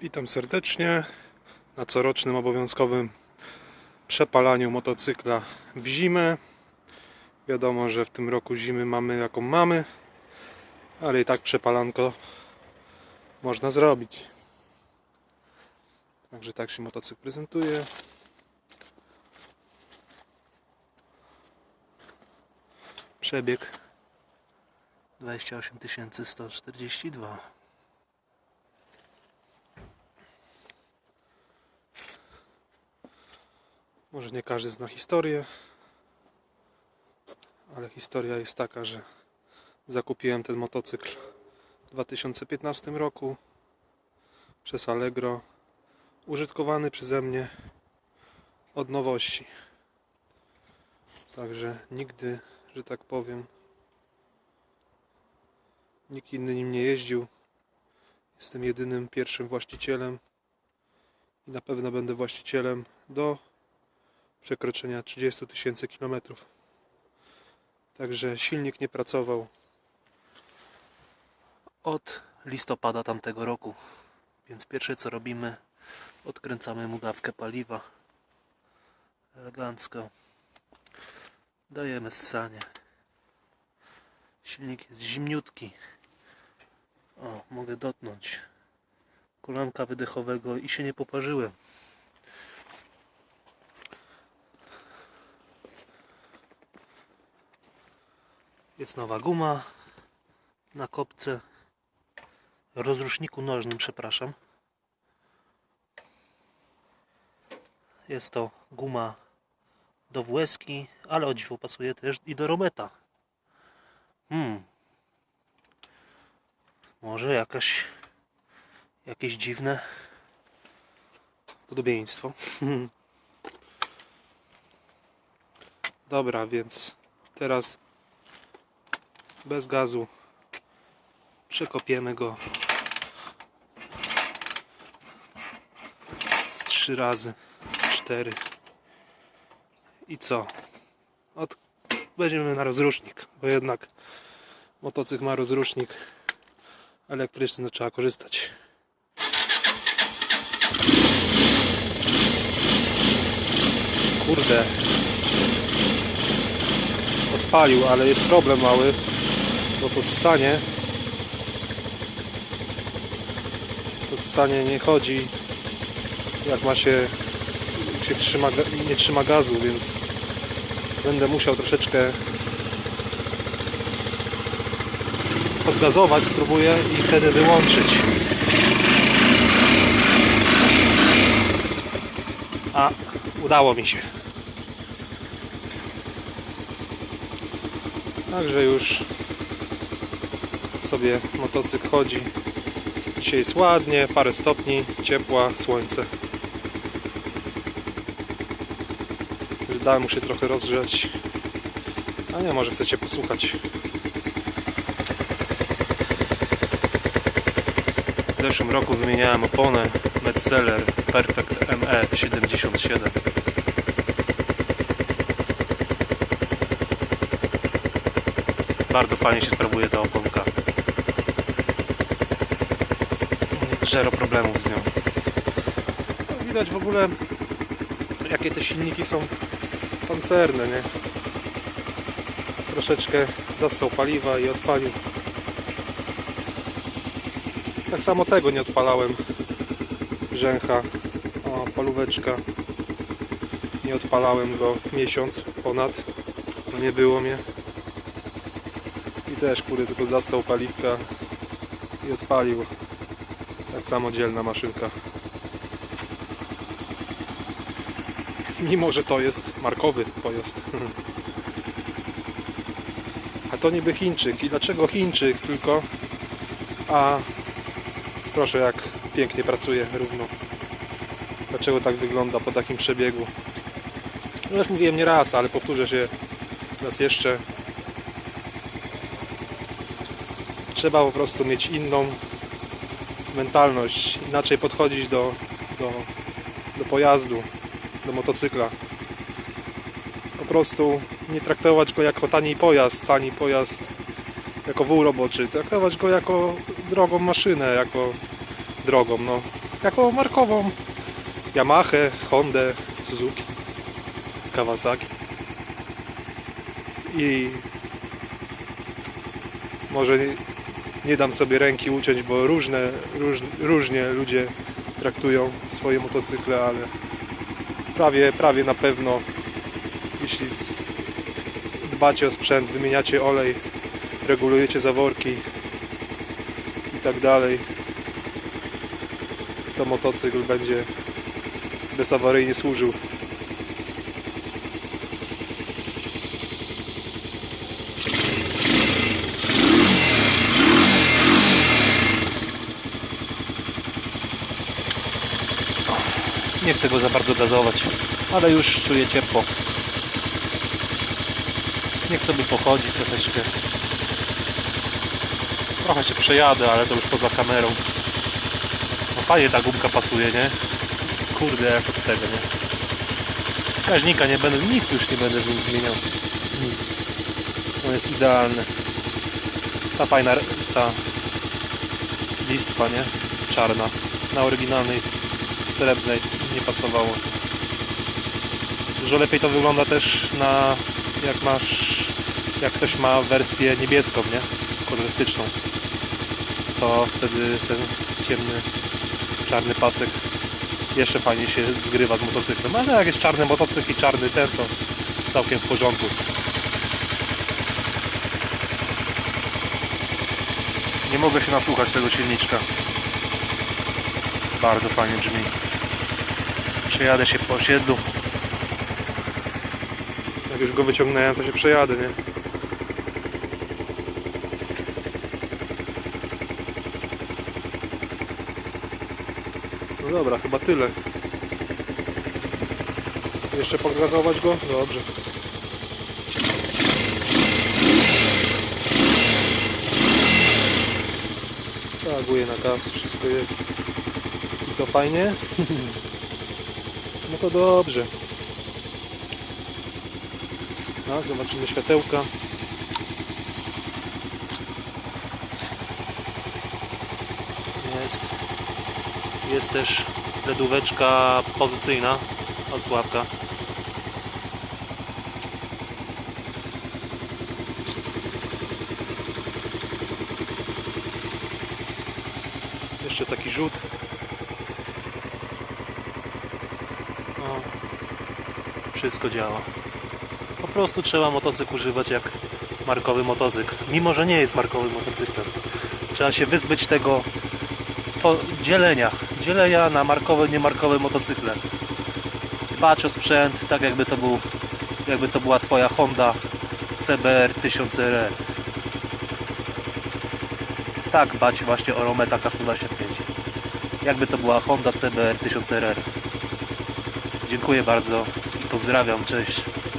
Witam serdecznie na corocznym obowiązkowym przepalaniu motocykla w zimę. Wiadomo, że w tym roku zimy mamy jaką mamy, ale i tak przepalanko można zrobić. Także tak się motocykl prezentuje. Przebieg 28 142. Może nie każdy zna historię, ale historia jest taka, że zakupiłem ten motocykl w 2015 roku przez Allegro, użytkowany przeze mnie od nowości. Także nigdy, że tak powiem, nikt inny nim nie jeździł. Jestem jedynym pierwszym właścicielem i na pewno będę właścicielem do przekroczenia 30 tysięcy kilometrów. Także silnik nie pracował od listopada tamtego roku. Więc pierwsze co robimy, odkręcamy mu dawkę paliwa. Elegancko. Dajemy ssanie. Silnik jest zimniutki. O, mogę dotknąć kolanka wydechowego i się nie poparzyłem. Jest nowa guma na kopce. Rozruszniku nożnym, przepraszam. Jest to guma do włeski, ale o dziwo pasuje też i do rometa. Hmm. Może jakaś jakieś dziwne podobieństwo. Dobra, więc teraz bez gazu. Przekopiemy go. Z trzy razy. Cztery. I co? Od... weźmiemy na rozrusznik bo jednak motocykl ma rozrusznik elektryczny no trzeba korzystać. Kurde. Odpalił ale jest problem mały bo to ssanie to ssanie nie chodzi jak ma się, się trzyma, nie trzyma gazu, więc będę musiał troszeczkę podgazować, spróbuję i wtedy wyłączyć. A udało mi się. Także już sobie motocykl chodzi. Dzisiaj jest ładnie, parę stopni, ciepła, słońce. Dałem mu się trochę rozgrzać. A nie, może chcecie posłuchać. W zeszłym roku wymieniałem oponę Metzeler Perfect ME 77. Bardzo fajnie się sprawuje ta oponka. Zero problemów z nią. No, Widać w ogóle jakie te silniki są pancerne, nie? Troszeczkę zassał paliwa i odpalił. Tak samo tego nie odpalałem. Rzęcha. O, palóweczka. Nie odpalałem go miesiąc ponad. No nie było mnie. I też kurde tylko zassał paliwka i odpalił. Tak samo dzielna maszynka. Mimo, że to jest markowy pojazd. A to niby Chińczyk. I dlaczego Chińczyk tylko? A proszę jak pięknie pracuje równo. Dlaczego tak wygląda po takim przebiegu? No już mówiłem nie raz, ale powtórzę się raz jeszcze. Trzeba po prostu mieć inną mentalność, inaczej podchodzić do, do, do pojazdu, do motocykla. Po prostu nie traktować go jako tani pojazd, tani pojazd jako wół roboczy, traktować go jako drogą maszynę, jako drogą, no jako markową Yamaha, Honda, Suzuki, Kawasaki. I może nie, dam sobie ręki uciąć, bo różne, róż, różnie ludzie traktują swoje motocykle, ale prawie, prawie na pewno jeśli dbacie o sprzęt, wymieniacie olej, regulujecie zaworki i tak dalej, to motocykl będzie bezawaryjnie służył. Nie chcę go za bardzo gazować, ale już czuję ciepło. Niech sobie pochodzi troszeczkę. Trochę się przejadę, ale to już poza kamerą. No fajnie ta gumka pasuje, nie? Kurde, jak od tego, nie? Kaźnika nie będę, nic już nie będę w nim zmieniał. Nic. On jest idealny. Ta fajna, ta listwa, nie? Czarna. Na oryginalnej srebrnej nie pasowało. Dużo lepiej to wygląda też na jak masz jak ktoś ma wersję niebieską, nie? Kolorystyczną. To wtedy ten ciemny czarny pasek jeszcze fajnie się zgrywa z motocyklem. Ale jak jest czarny motocykl i czarny ten, to całkiem w porządku. Nie mogę się nasłuchać tego silniczka. Bardzo fajnie brzmi. Przejadę się po osiedlu. Jak już go wyciągnąłem, to się przejadę, nie? No dobra, chyba tyle. Jeszcze podgazować go? Dobrze. Reaguje na gaz, wszystko jest. I co, fajnie? No to dobrze. A, zobaczymy światełka. Jest. Jest też ledóweczka pozycyjna od Sławka. Jeszcze taki rzut. Wszystko działa. Po prostu trzeba motocykl używać jak markowy motocykl. Mimo, że nie jest markowym motocyklem. Trzeba się wyzbyć tego dzielenia. Dzielenia na markowe, niemarkowe motocykle. Dbać o sprzęt, tak jakby to był jakby to była twoja Honda CBR 1000RR. Tak, dbać właśnie o Rometa K125. Jakby to była Honda CBR 1000RR. Dziękuję bardzo pozdrawiam, cześć.